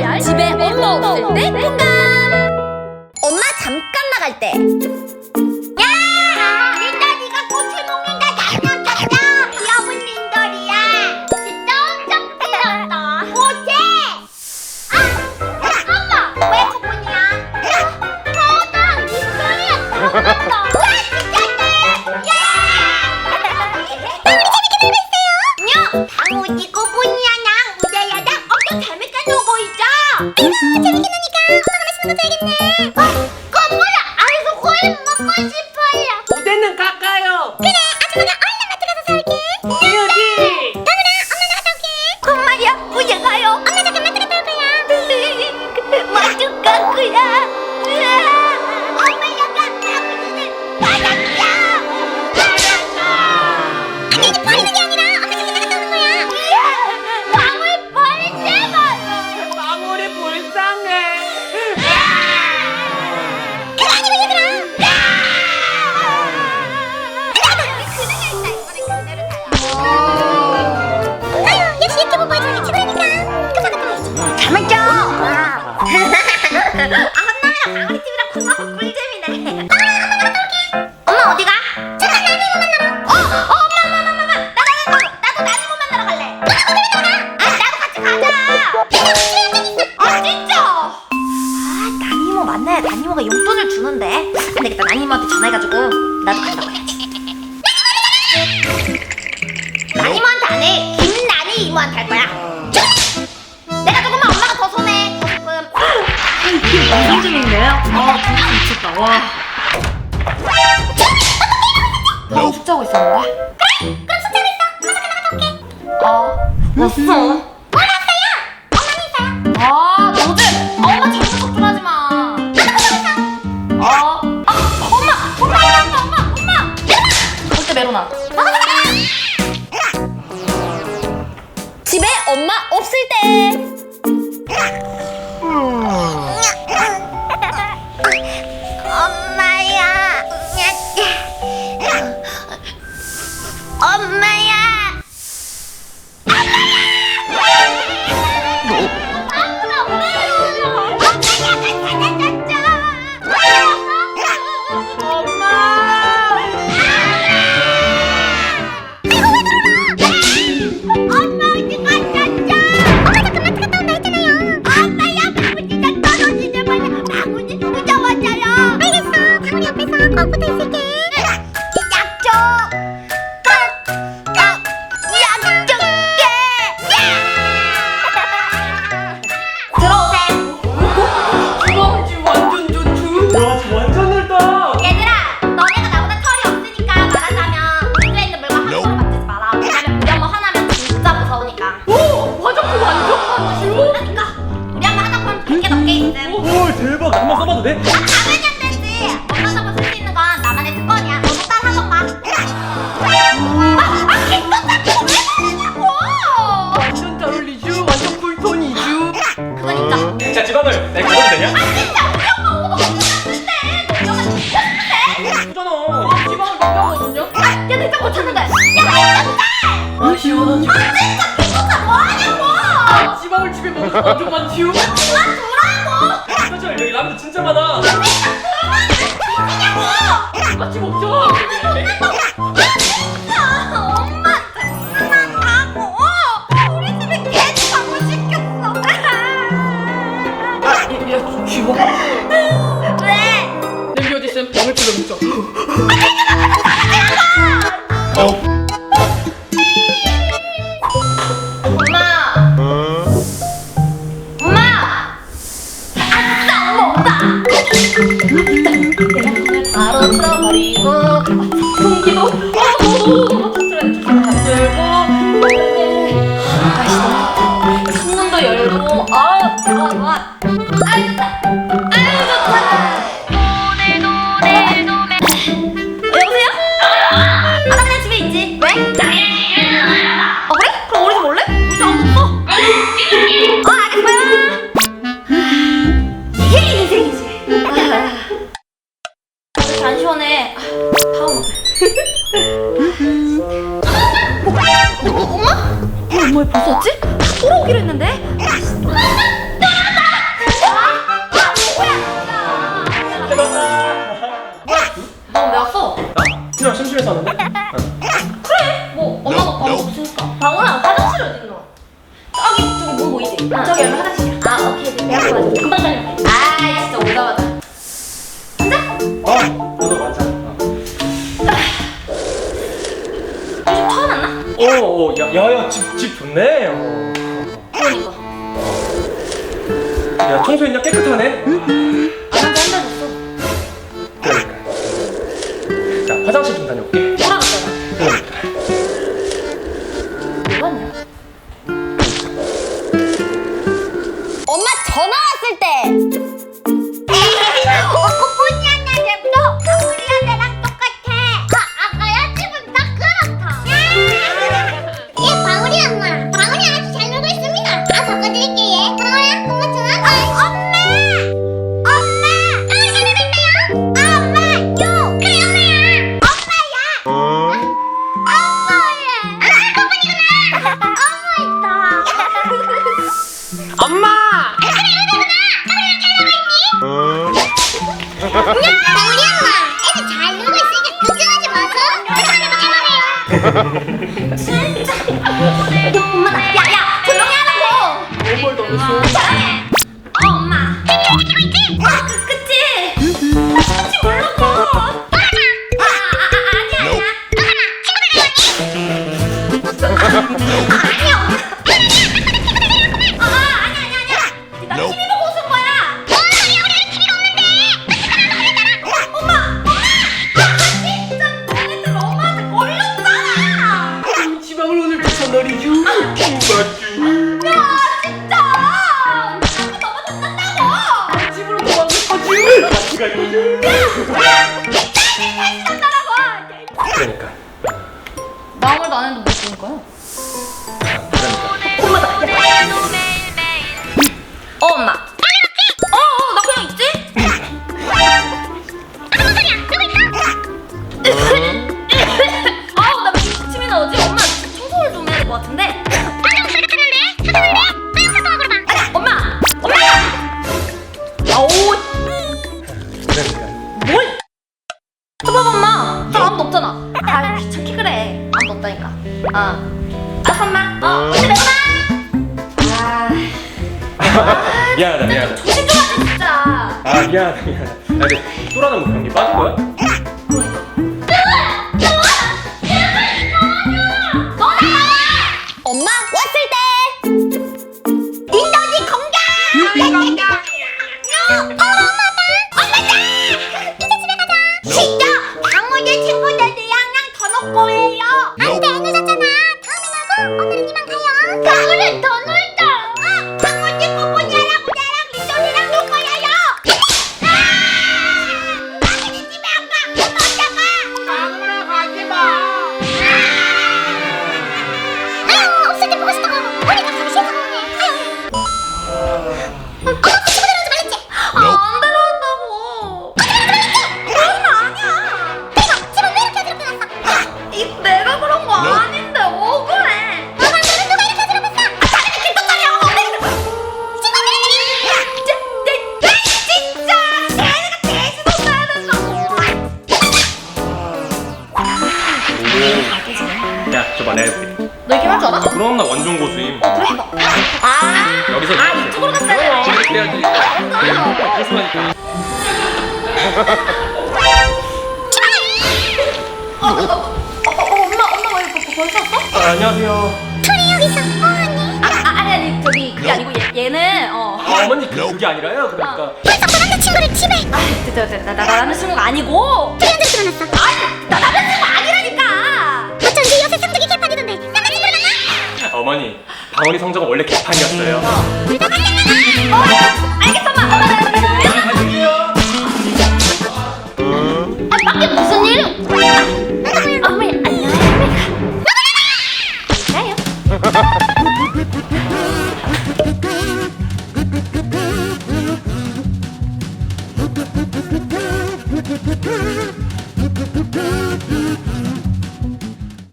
날 집에 엄마 없을 때 공감 엄마 잠깐 나갈 때. Спасибо. 나니모가 용돈을 주는데. 근데 일단 나니모한테 전화해가지고 나도 간다고 해야지. 담임호한테 안해. 김나니 이모한테 할 거야. 내가 조금만 엄마가 더 손해. 조금. 이게 무슨 중인데요? 아 진짜 미쳤다. 와 나 죽자고 있었는데? 엄마 없을 때. 엄마야. 엄마. 완전만 튀우 그만 두라고! 사실 여기 라면 진짜 많아. 그만 두라고! 같이 먹자. 아, 엄마 장난 가고. 우리 집에 개도 가고 시켰어. 야 쥐워 왜? 냄비 어디 있으면 병을 뿌려 묻자 아가네 집에 있지. 왜? 아 그래? 그럼 우리 집 올래? 우리 집 아무도 없어. 어 알겠어요. 이게 인생이지. 아, 안 시원해. 아, 다음 어때? 어, 어, 엄마? 엄마 벌써 왔지? 돌아오기로 했는데. 그럼 내가 써. 나 그냥 심심해서 하는데? 화장실 어디 있노? 저기 저기 문 보이지? 아. 저기 열면 화장실이야. 아 오케이 내가 도와줄게. 금방 다녀. 아 진짜 오다마다. 앉아. 어? 너도 맞아. 요즘 처음 왔나? 오, 오, 야, 야, 야, 집, 집 좋네. 어. 아, 이거. 야, 청소했냐? 깨끗하네. Oh, my. 많은데 왜 그런 거야? 미안하다 미안하다 조심 좀 하자 진짜. 아 미안하다 미안하다 야, 근데 또라는 뭐 그런 빠진 거야? 어머니, 어머나+ 어머나 어머니 방울이 성적은 원래 개판이었어요. 어, 알겠어, 엄마. 엄마, 무슨 일?